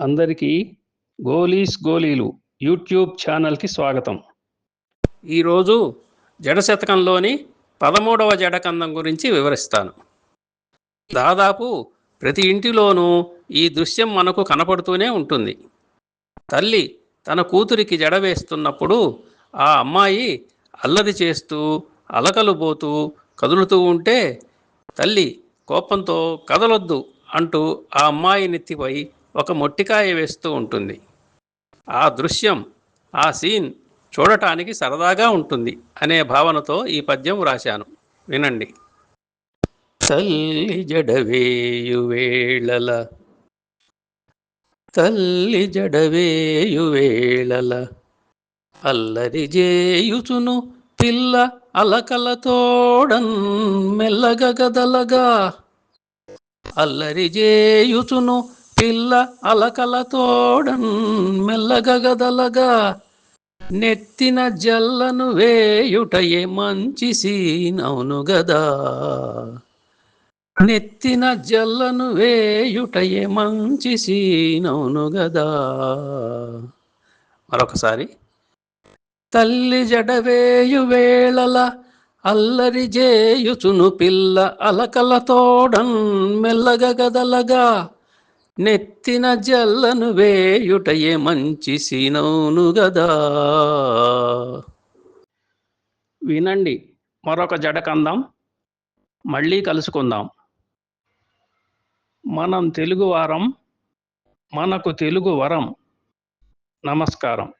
అందరికీ గోలీస్ గోలీలు యూట్యూబ్ ఛానల్కి స్వాగతం. ఈరోజు జడశతకంలోని పదమూడవ జడకందం గురించి వివరిస్తాను. దాదాపు ప్రతి ఇంటిలోనూ ఈ దృశ్యం మనకు కనపడుతూనే ఉంటుంది. తల్లి తన కూతురికి జడ వేస్తున్నప్పుడు ఆ అమ్మాయి అల్లరి చేస్తూ అలకలు పోతూ కదులుతూ ఉంటే తల్లి కోపంతో కదలొద్దు అంటూ ఆ అమ్మాయి నెత్తిపై ఒక మొట్టికాయ వేస్తూ ఉంటుంది. ఆ దృశ్యం ఆ సీన్ చూడటానికి సరదాగా ఉంటుంది అనే భావనతో ఈ పద్యం వ్రాశాను. వినండి. తల్లి జడవేయువేళల తల్లి జడవేయువేళల అల్లరి జేయుచును పిల్ల అలకలతోడన్ మెల్లగ గదలగా అల్లరి జేయుచును పిల్ల అలకలతోడన్ మెల్లగగదలగా నెత్తిన జల్లను వేయుటయే మంచి సీనవును గదా. నెత్తిన జల్లను వేయుటయే మంచి సీనవును గదా. మరొకసారి. తల్లి జడవేయు వేళల అల్లరి జేయుచును పిల్ల అలకలతోడన్ మెల్లగ గదలగా నెత్తిన జల్లను వేయుటయే మంచి సీనవును గదా. వినండి మరొక జడకందం మళ్ళీ కలుసుకుందాం. మనం తెలుగు వారం మనకు తెలుగు వరం. నమస్కారం.